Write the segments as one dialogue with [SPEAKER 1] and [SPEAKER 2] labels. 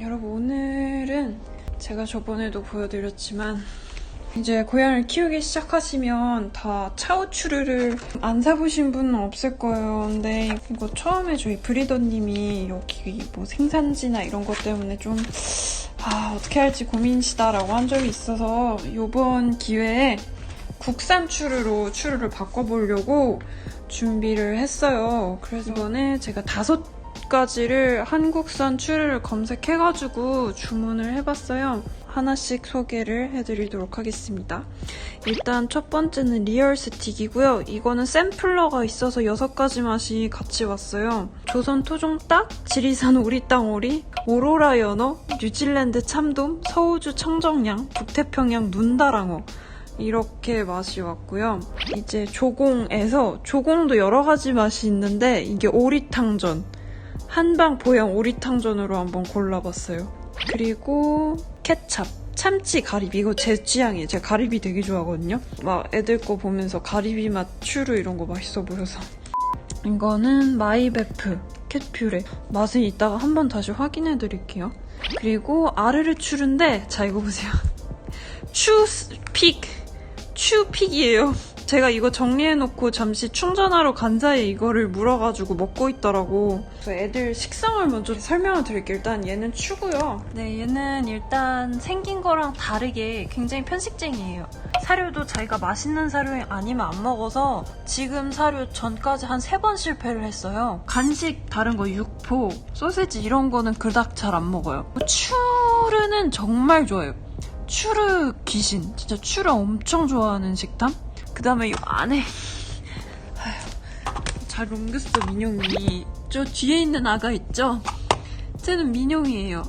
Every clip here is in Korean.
[SPEAKER 1] 여러분 오늘은 제가 저번에도 보여드렸지만 이제 고양이를 키우기 시작하시면 다 차우추르를 안 사보신 분은 없을 거예요. 근데 이거 처음에 저희 브리더님이 여기 뭐 생산지나 이런 것 때문에 좀 아, 어떻게 할지 고민이시다라고 한 적이 있어서 이번 기회에 국산 추르로 추르를 바꿔보려고 준비를 했어요. 그래서 이번에 제가 다섯 가지를 한국산 추르를 검색해가지고 주문을 해봤어요. 하나씩 소개를 해드리도록 하겠습니다. 일단 첫 번째는 리얼 스틱이고요. 이거는 샘플러가 있어서 여섯 가지 맛이 같이 왔어요. 조선 토종닭, 지리산 오리땅 오리, 오로라 연어, 뉴질랜드 참돔, 서우주 청정양, 북태평양 눈다랑어 이렇게 맛이 왔고요. 이제 조공에서 조공도 여러 가지 맛이 있는데 이게 오리탕전 한방 보양 오리탕전으로 한번 골라봤어요. 그리고 케찹 참치 가리비 이거 제 취향이에요. 제가 가리비 되게 좋아하거든요. 막 애들 거 보면서 가리비 맛 추루 이런 거 맛있어 보여서 이거는 마이베프 캣퓨레 맛은 이따가 한번 다시 확인해 드릴게요. 그리고 아르르 추르인데 자 이거 보세요. 추픽 추픽이에요. 제가 이거 정리해놓고 잠시 충전하러 간 사이에 이거를 물어가지고 먹고 있더라고. 그래서 애들 식성을 먼저 설명을 드릴게요. 일단 얘는 추고요. 네, 얘는 일단 생긴 거랑 다르게 굉장히 편식쟁이에요. 사료도 자기가 맛있는 사료 아니면 안 먹어서 지금 사료 전까지 한 세 번 실패를 했어요. 간식 다른 거 육포, 소세지 이런 거는 그닥 잘 안 먹어요. 추르는 정말 좋아요. 추르 귀신. 진짜 추르 엄청 좋아하는 식탐? 그 다음에 이 안에. 잘 옮겼어 민용이. 저 뒤에 있는 아가 있죠? 쟤는 민용이에요.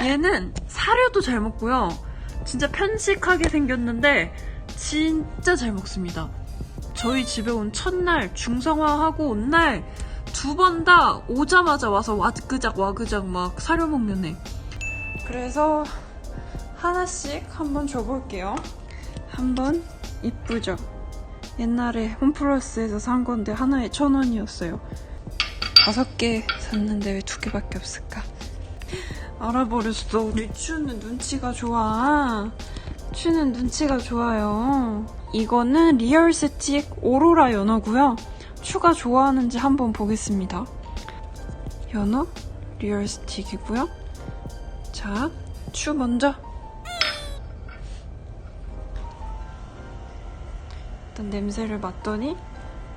[SPEAKER 1] 얘는 사료도 잘 먹고요. 진짜 편식하게 생겼는데 진짜 잘 먹습니다. 저희 집에 온 첫날 중성화하고 온 날 두 번 다 오자마자 와서 와그작 와그작 막 사료 먹는 애. 그래서 하나씩 한번 줘볼게요. 한번 이쁘죠? 옛날에 홈플러스에서 산 건데 하나에 천 원이었어요. 다섯 개 샀는데 왜 두 개밖에 없을까? 알아버렸어. 우리 추는 눈치가 좋아. 추는 눈치가 좋아요. 이거는 리얼 스틱 오로라 연어고요. 추가 좋아하는지 한번 보겠습니다. 연어 리얼 스틱이고요. 자, 추 먼저. 일단 냄새를 맡더니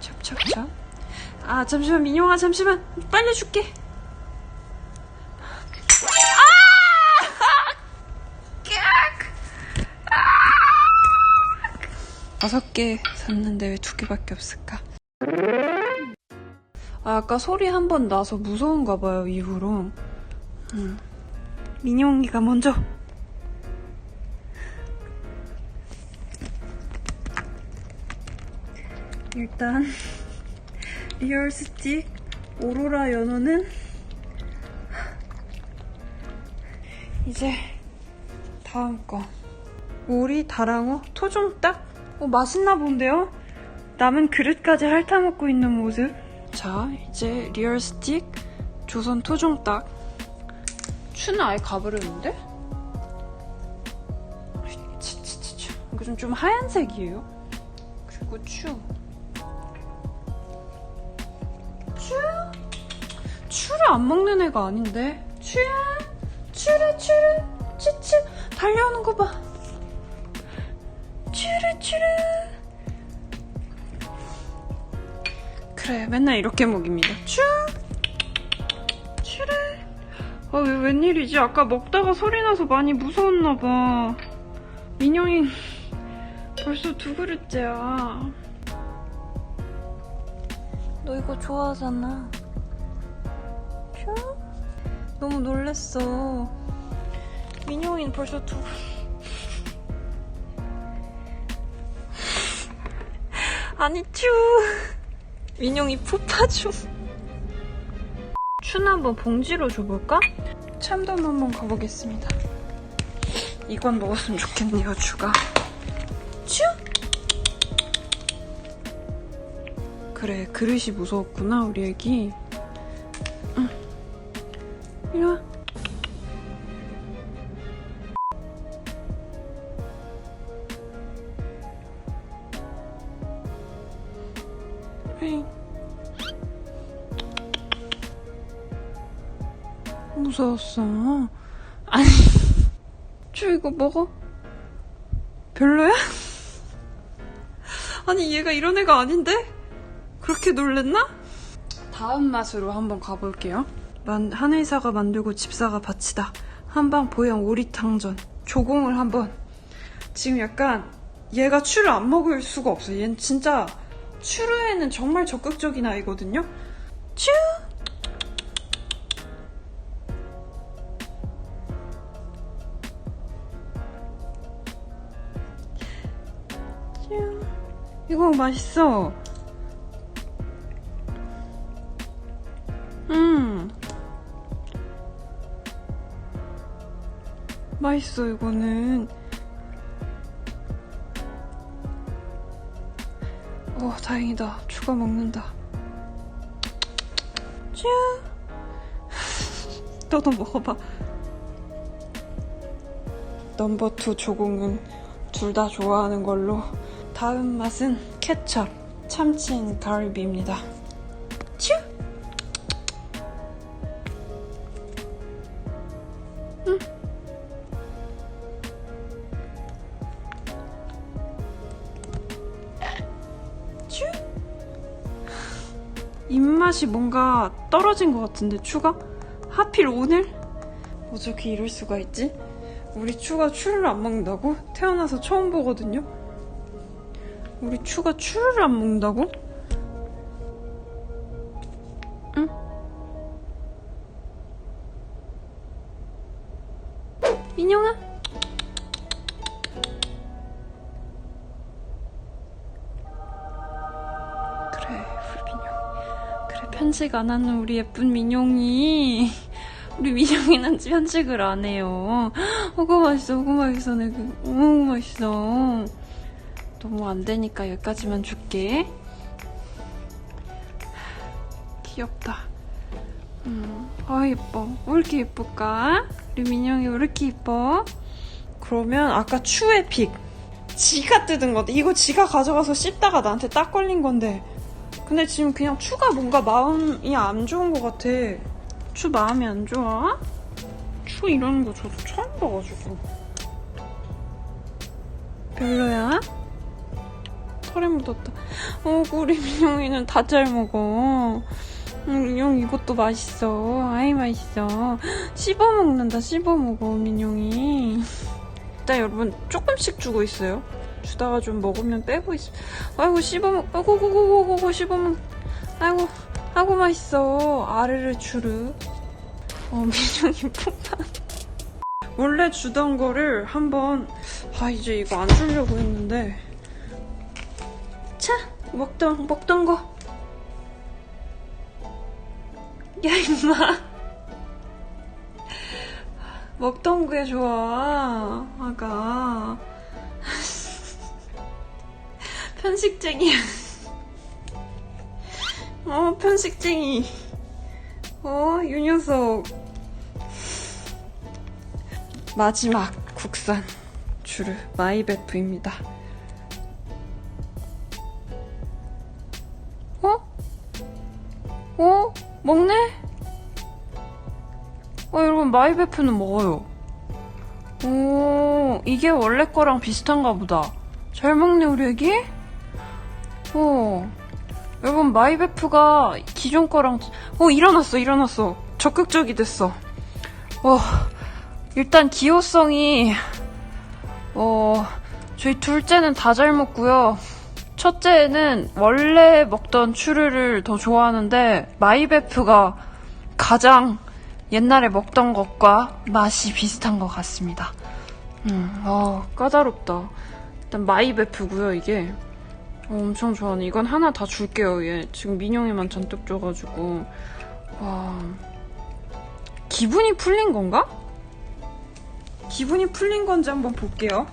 [SPEAKER 1] 찹찹찹 아 잠시만 민용아 잠시만 빨리 줄게 다섯 개 샀는데 왜 두 개밖에 없을까? 아, 아까 소리 한 번 나서 무서운가 봐요, 이후로. 음. 민용이가 먼저. 일단 리얼 스틱 오로라 연어는 이제 다음 거. 오리 다랑어 토종닭? 어 맛있나 본데요? 남은 그릇까지 핥아먹고 있는 모습. 자 이제 리얼 스틱 조선 토종닭. 추는 아예 가버렸는데? 이거 좀, 좀 하얀색이에요. 그리고 추 추? 추를 안 먹는 애가 아닌데? 추야? 추르 추르 추추 달려오는 거 봐. 추르 추르. 그래 맨날 이렇게 먹입니다. 추. 추르. 아왜 웬일이지? 아까 먹다가 소리 나서 많이 무서웠나 봐. 민영이 벌써 두 그릇째야. 너 이거 좋아하잖아. 퓨? 너무 놀랬어. 민용이는 벌써 두. 아니, 츄. 민용이 푸파 중. 추는 한번 봉지로 줘볼까? 참돔 한번 가보겠습니다. 이건 먹었으면 좋겠네요, 추가. 그래 그릇이 무서웠구나 우리 애기 응. 이리와 무서웠어 아니 쭈 이거 먹어 별로야? 아니 얘가 이런 애가 아닌데? 그렇게 놀랬나? 다음 맛으로 한번 가볼게요. 만, 한의사가 만들고 집사가 바치다. 한방 보양 오리탕전. 조공을 한번. 지금 약간 얘가 추를 안 먹을 수가 없어. 얘는 진짜 추루에는 정말 적극적인 아이거든요. 추! 쭈. 이거 맛있어. 맛있어, 이거는. 어, 다행이다. 추가 먹는다. 쭈. 너도 먹어봐. 넘버 투 조공은 둘 다 좋아하는 걸로. 다음 맛은 케첩. 참치인 가을비입니다. 입맛이 뭔가 떨어진 것 같은데, 추가? 하필 오늘? 어떻게 이럴 수가 있지? 우리 추가 추를 안 먹는다고? 태어나서 처음 보거든요? 우리 추가 추를 안 먹는다고? 응? 민영아? 편식 안 하는 우리 예쁜 민영이. 우리 민영이는 편식을 안 해요. 어구 맛있어, 어구 맛있어, 내가. 어구 맛있어. 너무 안 되니까 여기까지만 줄게. 귀엽다. 음, 아 예뻐. 왜 이렇게 예쁠까? 우리 민영이 왜 이렇게 예뻐? 그러면 아까 추의 픽. 지가 뜯은 건데 이거 지가 가져가서 씹다가 나한테 딱 걸린 건데. 근데 지금 그냥 추가 뭔가 마음이 안 좋은 것 같아. 추 마음이 안 좋아? 추 이러는 거 저도 처음 봐가지고. 별로야? 털에 묻었다. 어, 우리 민영이는 다 잘 먹어. 음, 민영 이것도 맛있어. 아이 맛있어. 씹어 먹는다. 씹어 먹어 민영이. 일단 여러분 조금씩 주고 있어요. 주다가 좀 먹으면 빼고 있어. 아이고 씹어 먹. 아이고 고고고고고 먹. 아이고 아이고 맛있어. 아르르 추르. 어 민영이 폭탄. 원래 주던 거를 한번 아 이제 이거 안 주려고 했는데 자, 먹던, 먹던 거. 야, 임마. 먹던 게 좋아, 아가. 편식쟁이야. 어, 편식쟁이. 어, 유 녀석. 마지막 국산 주르 마이베프입니다. 어? 어? 먹네? 어, 여러분, 마이베프는 먹어요. 오, 이게 원래 거랑 비슷한가 보다. 잘 먹네, 우리 애기? 어. 여러분, 마이베프가 기존 거랑, 어, 일어났어, 일어났어. 적극적이 됐어. 어, 일단 기호성이, 어, 저희 둘째는 다 잘 먹고요. 첫째는 원래 먹던 추르를 더 좋아하는데 마이베프가 가장 옛날에 먹던 것과 맛이 비슷한 것 같습니다. 음, 아 까다롭다. 일단 마이베프고요 이게 어, 엄청 좋아하네. 이건 하나 다 줄게요. 얘 지금 민영이만 잔뜩 줘가지고 와 기분이 풀린 건가? 기분이 풀린 건지 한번 볼게요.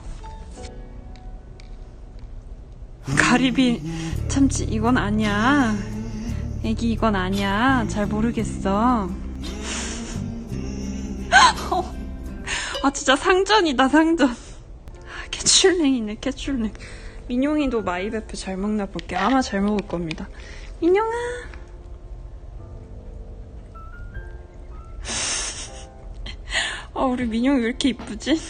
[SPEAKER 1] 가리비 참치 이건 아니야. 애기 이건 아니야. 잘 모르겠어. 아 진짜 상전이다 상전. 아, 캐출랭이네 캐출랭. 민용이도 마이베프 잘 먹나 볼게. 아마 잘 먹을 겁니다. 민용아. 아, 우리 민영이 왜 이렇게 이쁘지?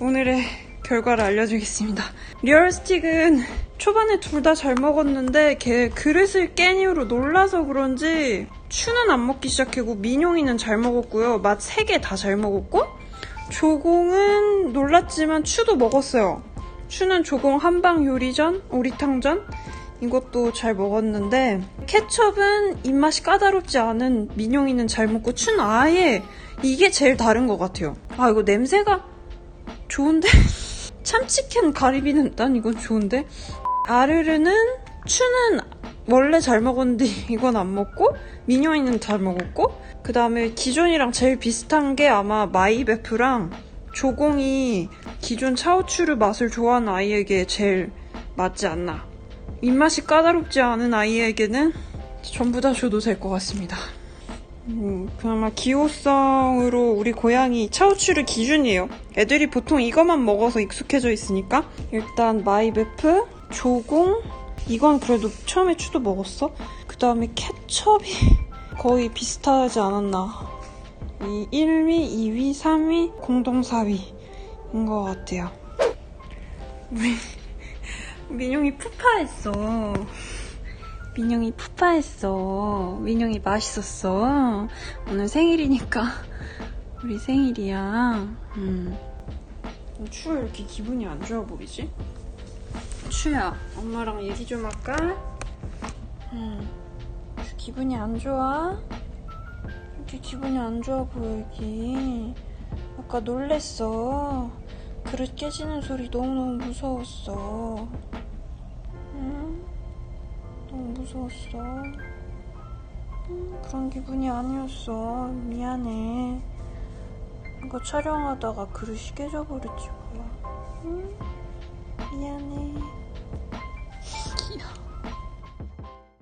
[SPEAKER 1] 오늘의 결과를 알려주겠습니다. 리얼스틱은 초반에 둘 다 잘 먹었는데 걔 그릇을 깬 이후로 놀라서 그런지 추는 안 먹기 시작하고 민용이는 잘 먹었고요. 맛세개다 잘 먹었고 조공은 놀랐지만 추도 먹었어요. 추는 조공 한방 요리전, 오리탕전 이것도 잘 먹었는데 케첩은 입맛이 까다롭지 않은 민용이는 잘 먹고 추는 아예 이게 제일 다른 것 같아요. 아 이거 냄새가 좋은데? 참치캔 가리비는 난 이건 좋은데? 아르르는 추는 원래 잘 먹었는데 이건 안 먹고 민용이는 잘 먹었고 그 다음에 기존이랑 제일 비슷한 게 아마 마이베프랑 조공이 기존 차오추르 맛을 좋아하는 아이에게 제일 맞지 않나 입맛이 까다롭지 않은 아이에게는 전부 다 줘도 될 것 같습니다 음, 그나마 기호성으로 우리 고양이 차우추르 기준이에요. 애들이 보통 이것만 먹어서 익숙해져 있으니까 일단 마이베프, 조공 이건 그래도 처음에 추도 먹었어. 그 다음에 케첩이 거의 비슷하지 않았나. 이 1위, 2위, 3위, 공동 4위인 것 같아요. 우리 민용이 푸파했어. 민영이 푸파했어. 민영이 맛있었어. 오늘 생일이니까 우리 생일이야. 음. 추왜 이렇게 기분이 안 좋아 보이지? 추야, 엄마랑 얘기 좀 할까? 음. 추 기분이 안 좋아? 이렇게 기분이 안 좋아 보이기. 아까 놀랬어. 그릇 깨지는 소리 너무너무 무서웠어. 응? 너무 무서웠어. 음, 그런 기분이 아니었어. 미안해. 이거 촬영하다가 그릇이 깨져버렸지 뭐야. 응? 미안해.